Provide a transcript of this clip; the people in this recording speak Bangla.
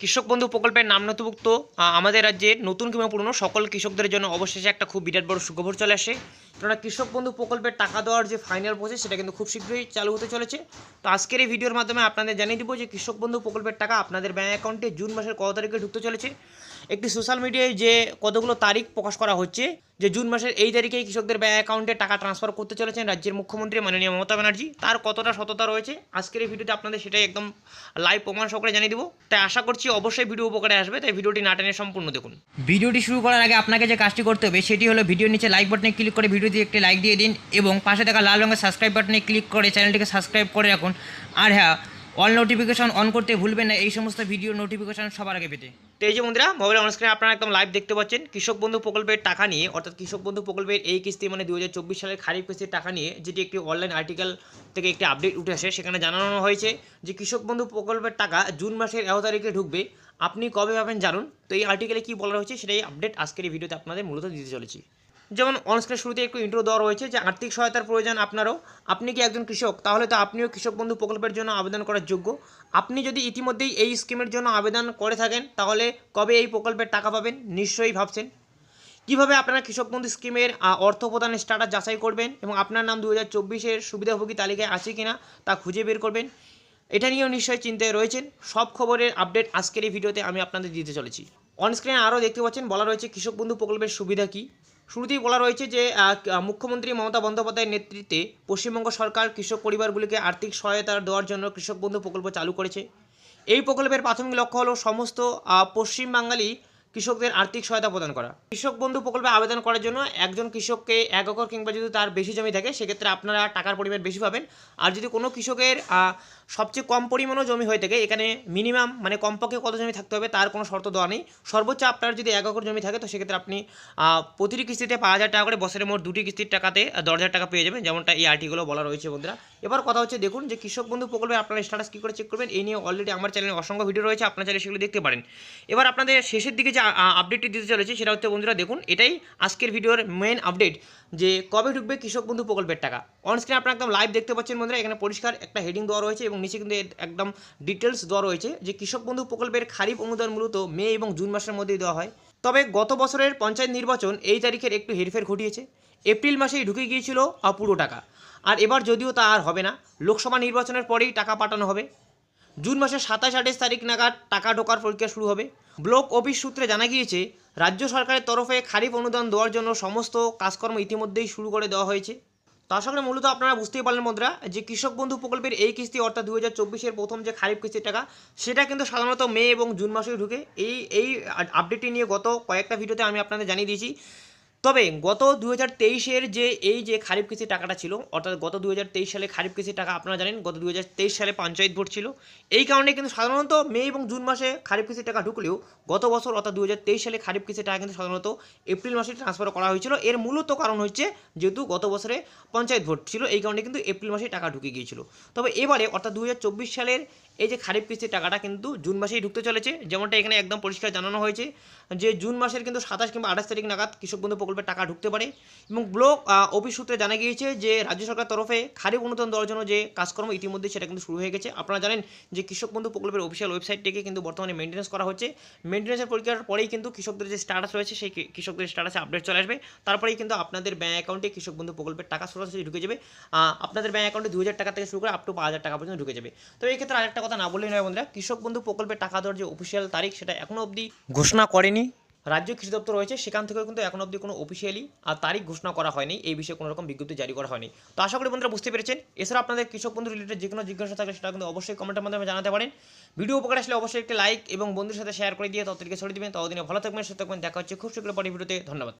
কৃষক বন্ধু প্রকল্পের নাম নথিভুক্ত আমাদের রাজ্যের নতুন কিংবা পুরনো সকল কৃষকদের জন্য অবশেষে একটা খুব বিরাট বড় সুখবর চলে আসে। কেননা কৃষক বন্ধু প্রকল্পের টাকা দেওয়ার যে ফাইনাল প্রসেস সেটা কিন্তু খুব শীঘ্রই চালু হতে চলেছে। তো আজকের এই ভিডিওর মাধ্যমে আপনাদের জানিয়ে দিব যে কৃষক বন্ধু প্রকল্পের টাকা আপনাদের ব্যাঙ্ক অ্যাকাউন্টে জুন মাসের কত তারিখে ঢুকতে চলেছে। একটি সোশ্যাল মিডিয়ায় যে কতগুলো তারিখ প্রকাশ করা হচ্ছে, যে জুন মাসের এই তারিখেই কৃষকদের ব্যাঙ্ক অ্যাকাউন্টে টাকা ট্রান্সফার করতে চলেছেন রাজ্যের মুখ্যমন্ত্রী মাননীয় মমতা ব্যানার্জি। তার কতটা সততা রয়েছে, আজকের এই ভিডিওতে আপনাদের সেটাই একদম লাইভ প্রমাণ সহকারে জানিয়ে দিব। তাই আশা করছি অবশ্যই ভিডিও উপকারে আসবে, তাই ভিডিওটি না টেনে সম্পূর্ণ দেখুন। ভিডিওটি শুরু করার আগে আপনাকে যে কাজটি করতে হবে, সেটি হলো ভিডিওর নিচে লাইক বাটনে ক্লিক করে ভিডিওতে একটি লাইক দিয়ে দিন এবং পাশে থাকা লাল রঙের সাবস্ক্রাইব বাটনে ক্লিক করে চ্যানেলটিকে সাবস্ক্রাইব করে রাখুন। আর হ্যাঁ অল নোটিফিকেশন অন করতে ভুলবেন না, এই সমস্ত ভিডিও নোটিফিকেশন সবার আগে পেতে। তো এই যে বন্ধুরা মোবাইল অন স্ক্রিনে আপনারা একদম লাইভ দেখতে পাচ্ছেন। কৃষক বন্ধু প্রকল্পের টাকা নিয়ে, অর্থাৎ কৃষক বন্ধু প্রকল্পের এই কিস্তি মানে দু হাজার চব্বিশ সালের খারিফ কিস্তির টাকা নিয়ে, যেটি একটি অনলাইন আর্টিকেল থেকে একটি আপডেট উঠে আসে, সেখানে জানানো হয়েছে যে কৃষক বন্ধু প্রকল্পের টাকা জুন মাসের এগারো তারিখে ঢুকবে। আপনি কবে পাবেন জানুন। তো এই আর্টিকেলে কী বলা হয়েছে, সেটাই আপডেট আজকের এই ভিডিওতে আপনাদের মূলত দিতে চলেছি। যেমন অনস্ক্রিন শুরুতে একটু ইন্ট্রো দেওয়া রয়েছে যে আর্থিক সহায়তার প্রয়োজন আপনারও। আপনি কি একজন কৃষক? তাহলে তো আপনিও কৃষক বন্ধু প্রকল্পের জন্য আবেদন করার যোগ্য। আপনি যদি ইতিমধ্যেই এই স্কিমের জন্য আবেদন করে থাকেন, তাহলে কবে এই প্রকল্পের টাকা পাবেন? নিশ্চয়ই ভাবছেন। কীভাবে আপনারা কৃষক বন্ধু স্কিমের অর্থ প্রদানের স্ট্যাটাস যাচাই করবেন এবং আপনার নাম দু হাজার চব্বিশের সুবিধাভোগী তালিকায় আছে কিনা তা খুঁজে বের করবেন? এটা নিয়েও নিশ্চয়ই চিন্তায় রয়েছেন। সব খবরের আপডেট আজকের এই ভিডিওতে আমি আপনাদের দিতে চলেছি। অনস্ক্রিনে আরও দেখতে পাচ্ছেন, বলা রয়েছে কৃষক বন্ধু প্রকল্পের সুবিধা কী? শুরুতেই বলা রয়েছে যে মুখ্যমন্ত্রী মমতা বন্দ্যোপাধ্যায়ের নেতৃত্বে পশ্চিমবঙ্গ সরকার কৃষক পরিবারগুলিকে আর্থিক সহায়তা দেওয়ার জন্য কৃষক বন্ধু প্রকল্প চালু করেছে। এই প্রকল্পের প্রাথমিক লক্ষ্য হলো সমস্ত পশ্চিম বাঙালি কৃষকদের আর্থিক সহায়তা প্রদান করা। কৃষক বন্ধু প্রকল্পে আবেদন করার জন্য একজন কৃষককে এক একর কিংবা যদি তার বেশি জমি থাকে, সেক্ষেত্রে আপনারা টাকার পরিমাণ বেশি পাবেন। আর যদি কোনো কৃষকের সবচেয়ে কম পরিমাণও জমি হয়ে থাকে, এখানে মিনিমাম মানে কমপক্ষে কত জমি থাকতে হবে তার কোনো শর্ত দেওয়া নেই। সর্বোচ্চ আপনার যদি এক একর জমি থাকে, তো সেক্ষেত্রে আপনি প্রতিটি কিস্তিতে পাঁচ হাজার টাকা করে বছরের মোট দুটি কিস্তির টাকাতে দশ হাজার টাকা পেয়ে যাবেন, যেমনটা এই আর্টিগুলো বলা রয়েছে বন্ধুরা। এবার কথা হচ্ছে, দেখুন যে কৃষক বন্ধু প্রকল্পে আপনারা স্ট্যাটাস কী করে চেক করবেন, এই নিয়ে অলরেডি আমার চ্যানেলে অসংখ্য ভিডিও রয়েছে, আপনারা চাইলে সেগুলো দেখতে পারেন। এবার আপনাদের শেষের দিকে যে আপডেটটি দিতে চলেছে, সেটা হচ্ছে বন্ধুরা দেখুন, এটাই আজকের ভিডিওর মেন আপডেট যে কবে ঢুকবে কৃষক বন্ধু প্রকল্পের টাকা। অন স্ক্রিনে আপনারা একদম লাইভ দেখতে পাচ্ছেন বন্ধুরা, এখানে পরিষ্কার একটা হেডিং দেওয়া রয়েছে এবং নিচে কিন্তু একদম ডিটেলস দেওয়া রয়েছে যে কৃষক বন্ধু প্রকল্পের খারিফ অনুদান মূলত মে এবং জুন মাসের মধ্যেই দেওয়া হয়। তবে গত বছরের পঞ্চায়েত নির্বাচন এই তারিখের একটু হেরফের ঘটিয়েছে। এপ্রিল মাসেই ঢুকে গিয়েছিল পুরো টাকা। আর এবার যদিও তা আর হবে না, লোকসভা নির্বাচনের পরেই টাকা পাঠানো হবে। জুন মাসের সাতাশ, আঠাশ তারিখ নাগাদ টাকা ঢোকার প্রক্রিয়া শুরু হবে। ব্লক অফিস সূত্রে জানা গিয়েছে, রাজ্য সরকারের তরফে খারিফ অনুদান দেওয়ার জন্য সমস্ত কাজকর্ম ইতিমধ্যেই শুরু করে দেওয়া হয়েছে। তো আশা করি মূলত আপনারা বুঝতেই পারলেন বন্ধুরা, যে কৃষক বন্ধু প্রকল্পের এই কিস্তি অর্থাৎ দু হাজার প্রথম যে খারিফ কিস্তির টাকা, সেটা কিন্তু সাধারণত মে এবং জুন মাসে ঢুকে। এই এই আপডেটটি নিয়ে গত কয়েকটা ভিডিওতে আমি আপনাদের জানিয়ে দিয়েছি। তবে গত দু হাজার যে, এই যে খারিফ কৃষি টাকাটা ছিল, অর্থাৎ গত দু হাজার তেইশ সালে খারিফ কিস্তির টাকা আপনারা জানেন, গত দু হাজার তেইশ সালে পঞ্চায়েত ভোট ছিল। এই কারণে কিন্তু সাধারণত মে এবং জুন মাসে খারিফ কিস্তির টাকা ঢুকলেও গত বছর, অর্থাৎ দু হাজার তেইশ সালে খারিফ কিস্তির টাকা কিন্তু সাধারণত এপ্রিল মাসে ট্রান্সফার করা হয়েছিল। এর মূলত কারণ হচ্ছে, যেহেতু গত বছরে পঞ্চায়েত ভোট ছিল, এই কারণে কিন্তু এপ্রিল মাসে টাকা ঢুকে গিয়েছিল। তবে এবারে, অর্থাৎ দু হাজার চব্বিশ সালের এই যে খারিফ কিস্তির টাকাটা কিন্তু জুন মাসেই ঢুকতে চলেছে। যেমনটা এখানে একদম পরিষ্কার জানানো হয়েছে যে, জুন মাসের কিন্তু সাতাশ কিংবা আঠাশ তারিখ নাগাদ কৃষক বন্ধু প্রকল্পের টাকা ঢুকতে পারে। এবং ব্লক অফিস সূত্রে জানা গিয়েছে যে, রাজ্য সরকার তরফে খারিফ অনুদান দেওয়ার জন্য যে কাজকর্ম ইতিমধ্যে সেটা কিন্তু শুরু হয়ে গেছে। আপনারা জানেন যে কৃষক বন্ধু প্রকল্পের অফিসিয়াল ওয়েবসাইটটিকে কিন্তু বর্তমানে মেনটেন্স করা হচ্ছে। মেনটেন্সের প্রক্রিয়ার পরেই কিন্তু কৃষকদের যে স্ট্যাটাস রয়েছে, সেই কৃষকদের স্ট্যাটাসে আপডেট চলে আসবে। তারপরেই কিন্তু আপনাদের ব্যাঙ্ক অ্যাকাউন্টে কৃষক বন্ধু প্রকল্পের টাকা সরাসরি ঢুকে যাবে। আপনাদের ব্যাঙ্ক অ্যাকাউন্টে দু হাজার টাকা থেকে শুরু করে আপ টু পাঁচ হাজার টাকা পর্যন্ত ঢুকে যাবে। তো এই ক্ষেত্রে আরেকটা কথা না বললেই নয় বন্ধুরা, কৃষক বন্ধু প্রকল্পের টাকা দেওয়ার যে অফিসিয়াল তারিখ, সেটা এখনও অবধি ঘোষণা করেনি। রাজ্য কৃষি দপ্তর রয়েছে, সেখান থেকেও কিন্তু এখন অবধি কোনো অফিসিয়ালি আর তারিখ ঘোষণা করা হয়নি। এই বিষয়ে কোনো রকম বিজ্ঞপ্তি জারি করা হয়নি। তো আশা করি বন্ধুরা বুঝতে পেরেছেন। এছাড়া আপনাদের কৃষক বন্ধু রিলেটেড যে কোনো জিজ্ঞাসা থাকলে সেটা কিন্তু অবশ্যই কমেন্টের মাধ্যমে জানাতে পারেন। ভিডিও উপকার আসলে অবশ্যই একটি লাইক এবং বন্ধুর সাথে শেয়ার করে দিয়ে ততদিকে ছড়িয়ে দেবেন। ততদিনে ভালো থাকবেন, সুস্থ থাকবেন। দেখা হচ্ছে খুব শীঘ্র পরে ভিডিওতে। ধন্যবাদ।